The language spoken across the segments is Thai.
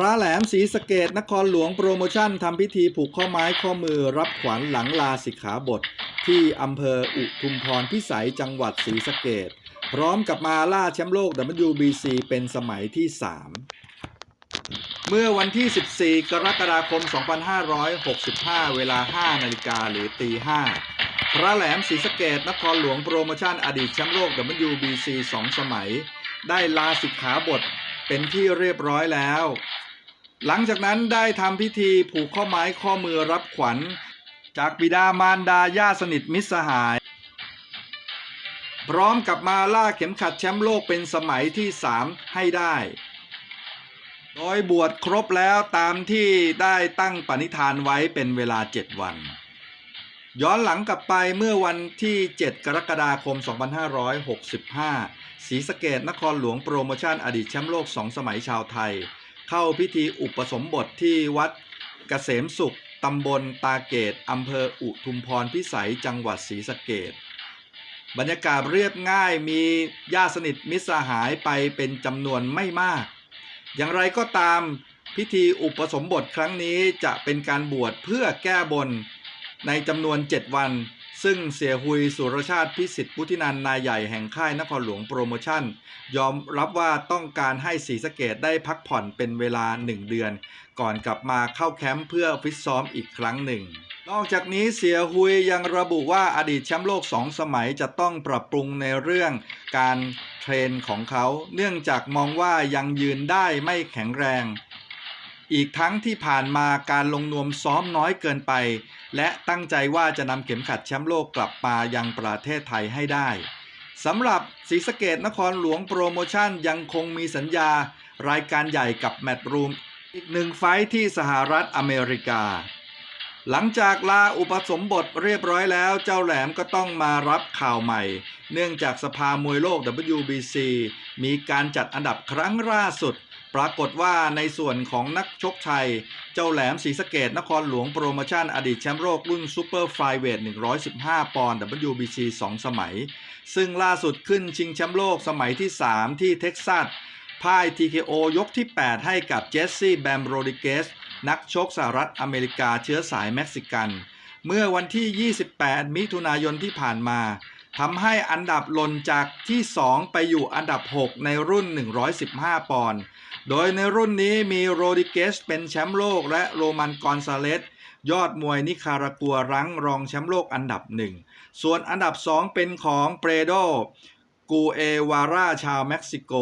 ระแหลมศรีสะเกดนครหลวงโปรโมชั่นทำพิธีผูกข้อไม้ข้อมือรับขวัญหลังลาสิกขาบท ที่อำเภออุทุมพรพิสัยจังหวัดศรีสะเกดพร้อมกับมาล่าแชมป์โลก WBC เป็นสมัยที่ 3 เมื่อวันที่ 14 กรกฎาคม 2565 เวลา 5 นาฬิกาหรือตี5พระแหลมศรีสะเกดนครหลวงโปรโมชั่นอดีตแชมป์โลก WBC 2 สมัย ได้ลาสิกขาบทเป็นที่เรียบร้อยแล้ว หลังจากนั้นได้ทำพิธีผูกข้อไม้ข้อมือรับขวัญ จากบิดามารดาญาติสนิทมิตรสหาย พร้อมกับมาล่าเข็มขัดแชมป์โลกเป็นสมัยที่ 3 ให้ได้ โดยบวชครบแล้วตามที่ได้ตั้งปณิธานไว้เป็นเวลา 7 วัน ย้อนหลังกลับไปเมื่อวันที่ 7 กรกฎาคม 2565 ศรีสะเกดนครหลวงโปรโมชั่นอดีตแชมป์โลก 2 สมัยชาวไทย เข้าพิธีอุปสมบทที่วัดเกษมสุขตำบลตาเกตอำเภออุทุมพรพิสัยจังหวัดศรีสะเกดบรรยากาศเรียบง่ายมีญาติสนิทมิตรสหายไปเป็นจำนวนไม่มาก อย่างไรก็ตามพิธีอุปสมบทครั้งนี้จะเป็นการบวชเพื่อแก้บนในจำนวน 7 วัน ซึ่งเสียหุยสุรชาติพิสิทธิ์พุทธินันนายใหญ่แห่งค่ายนครหลวงโปรโมชั่น ยอมรับว่าต้องการให้ศรีสะเกดได้พักผ่อนเป็นเวลา 1 เดือน ก่อนกลับมาเข้าแคมป์เพื่อฟิตซ้อมอีกครั้งหนึ่งนอกจากนี้เสียหุยยังระบุว่าอดีตแชมป์โลก 2 สมัยจะต้องปรับปรุงในเรื่องการเทรนของเขา เนื่องจากมองว่ายังยืนได้ไม่แข็งแรง อีกทั้งที่ผ่านมาการลงนวมซ้อมน้อยเกินไป และตั้งใจว่าจะนำเข็มขัดแชมป์โลกกลับมายังประเทศไทยให้ได้สำหรับศรีสะเกดนครหลวงโปรโมชั่นยังคงมีสัญญารายการใหญ่กับแมตต์รูม อีกหนึ่งไฟท์ที่สหรัฐอเมริกา หลังจากลาอุปสมบทเรียบร้อยแล้ว เจ้าแหลมก็ต้องมารับข่าวใหม่ เนื่องจากสภามวยโลก WBC มีการจัดอันดับครั้งล่าสุด ปรากฏว่าในส่วนของนักชกไทยเจ้าแหลมศรีสะเกดนครหลวงโปรโมชั่น อดีตแชมป์โลกรุ่นซูเปอร์ไฟเวท115 ปอนด์ WBC 2 สมัย ซึ่งล่าสุดขึ้นชิงแชมป์โลกสมัยที่ 3 ที่เท็กซัสพ่าย TKO ยกที่ 8 ให้กับเจสซี่แบมโรดิเกส นักชกสหรัฐอเมริกาเชื้อสายเม็กซิกัน เมื่อวันที่ 28 มิถุนายนที่ผ่านมา ทำให้อันดับหล่นจากที่ 2 ไปอยู่อันดับ 6 ในรุ่น 115 ปอนด์ โดยในรุ่นนี้มีโรดิเกสเป็นแชมป์โลกและโรมันกอนซาเลสยอดมวยนิคารากัวรั้งรองแชมป์โลกอันดับหนึ่ง ส่วนอันดับ 2 เป็นของเปรโดกูเอวาราชาวเม็กซิโก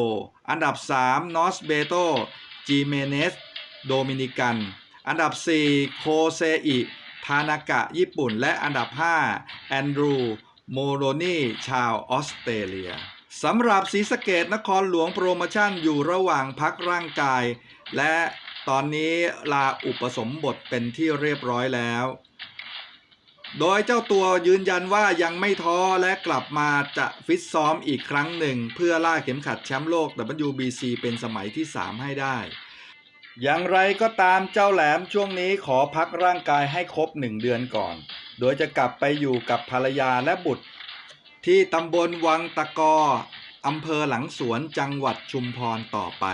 อันดับ 3 นอสเบโตจีเมเนส โดมินิกัน อันดับ 4 โคเซอิทานากะญี่ปุ่น และอันดับ 5 แอนดรู โมโรนี่ชาวออสเตรเลียสำหรับศรีสะเกดนครหลวงโปรโมชั่นอยู่ระหว่างพักร่างกาย และตอนนี้ลาอุปสมบทเป็นที่เรียบร้อยแล้ว โดยเจ้าตัวยืนยันว่ายังไม่ท้อและกลับมาจะฟิตซ้อมอีกครั้งหนึ่ง เพื่อล่าเข็มขัดแชมป์โลก WBC เป็นสมัยที่ 3 ให้ได้อย่างไรก็ตามเจ้าแหลมช่วงนี้ขอพักร่างกายให้ครบ1เดือนก่อน โดยจะกลับไปอยู่กับภรรยาและบุตร ที่ตำบลวังตะกออำเภอหลังสวนจังหวัดชุมพรต่อไป